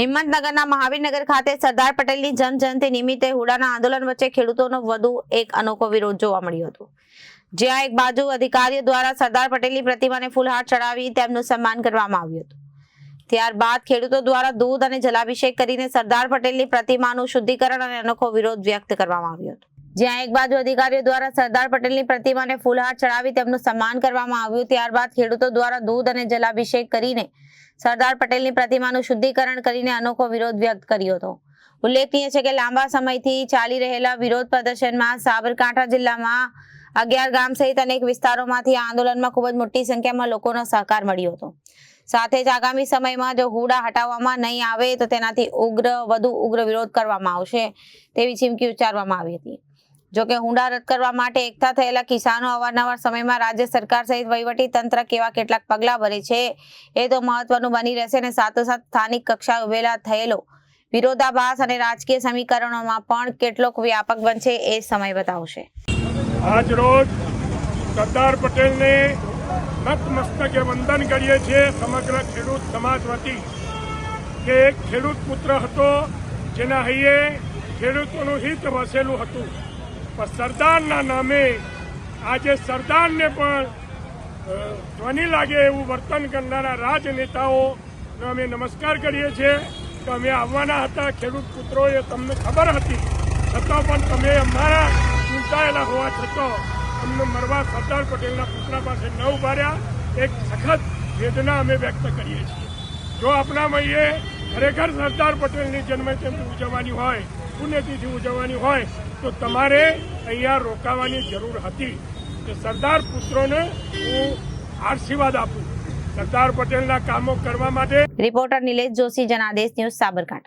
હિંમતનગરના મહાવીરનગર ખાતે સરદાર પટેલની જન્મજયંતિ નિમિત્તે હુડાના આંદોલન વચ્ચે ખેડૂતોનો વધુ એક અનોખો વિરોધ જોવા મળ્યો હતો. જ્યાં એક બાજુ અધિકારીઓ દ્વારા સરદાર પટેલની પ્રતિમાને ફૂલહાર ચડાવી તેમનું સન્માન કરવામાં આવ્યું હતું. ત્યારબાદ ખેડૂતો દ્વારા દૂધ અને જલાભિષેક કરીને સરદાર પટેલની પ્રતિમાનું શુદ્ધિકરણ અને અનોખો વિરોધ વ્યક્ત કરવામાં આવ્યો હતો. જ્યાં એક બાજુ અધિકારીઓ દ્વારા સરદાર પટેલની પ્રતિમાને ફૂલહાર ચડાવી તેમનું સન્માન કરવામાં આવ્યું, ત્યારબાદ ખેડૂતો દ્વારા દૂધ અને જલાભિષેક કરીને સરદાર પટેલની પ્રતિમાનું શુદ્ધિકરણ કરીને અનોખો વિરોધ વ્યક્ત કર્યો હતો. ઉલ્લેખનીય છે કે લાંબા સમયથી ચાલી રહેલા વિરોધ પ્રદર્શનમાં સાબરકાંઠા જિલ્લામાં અગિયાર ગામ સહિત અનેક વિસ્તારોમાંથી આ આંદોલનમાં ખૂબ જ મોટી સંખ્યામાં લોકોનો સહકાર મળ્યો હતો. સાથે જ આગામી સમયમાં જો હુડા હટાવવામાં નહીં આવે તો તેનાથી ઉગ્ર, વધુ ઉગ્ર વિરોધ કરવામાં આવશે તેવી ચીમકી ઉચ્ચારવામાં આવી હતી. જોકે હુંડા રદ કરવા માટે એકઠા થયેલા કિસાનો અવારનવાર સમયમાં રાજ્ય સરકાર સહિત વહીવટી તંત્ર કેવા કેટલાક પગલાં ભરે છે, એ તો મહત્વનું બની રહેશે અને સાથોસાથ સ્થાનિક કક્ષાએ ઉભેલા થયેલો વિરોધાભાસ અને રાજકીય સમીકરણોમાં પણ કેટલોક વ્યાપક બનશે એ સમય બતાવશે. આજ રોજ સરદાર પટેલને નતમસ્તકે વંદન કરીએ છીએ સમગ્ર ખેડૂત સમાજ વતી કે એક ખેડૂત પુત્ર હતો જેના હૈયે ખેડૂતોનું હિત વસેલું હતું. પણ સરદારના નામે આજે સરદારને પણ ધ્વનિ લાગે એવું વર્તન કરનારા રાજનેતાઓનો અમે નમસ્કાર કરીએ છીએ કે અમે આવવાના હતા, ખેડૂત પુત્રોએ તમને ખબર હતી. છતાં પણ તમે અમારા ચૂંટાયેલા હોવા છતાં અમને મરવા સરદાર પટેલના પુતળા પાસે ન ઊભા રહ્યા એક સખત વેદના અમે વ્યક્ત કરીએ છીએ. જો આપણામાં એ ખરેખર સરદાર પટેલની જન્મજયંતિ ઉજવવાની હોય, પુણ્યતિથિ ઉજવવાની હોય, તો તમારે અહીંયા રોકાવાની જરૂર હતી. કે સરદાર પુત્રોને હું આશીર્વાદ આપું. સરદાર પટેલના કામો કરવા માટે રિપોર્ટર નિલેશ જોશી, જનાદેશ ન્યૂઝ સાબરકાંઠા.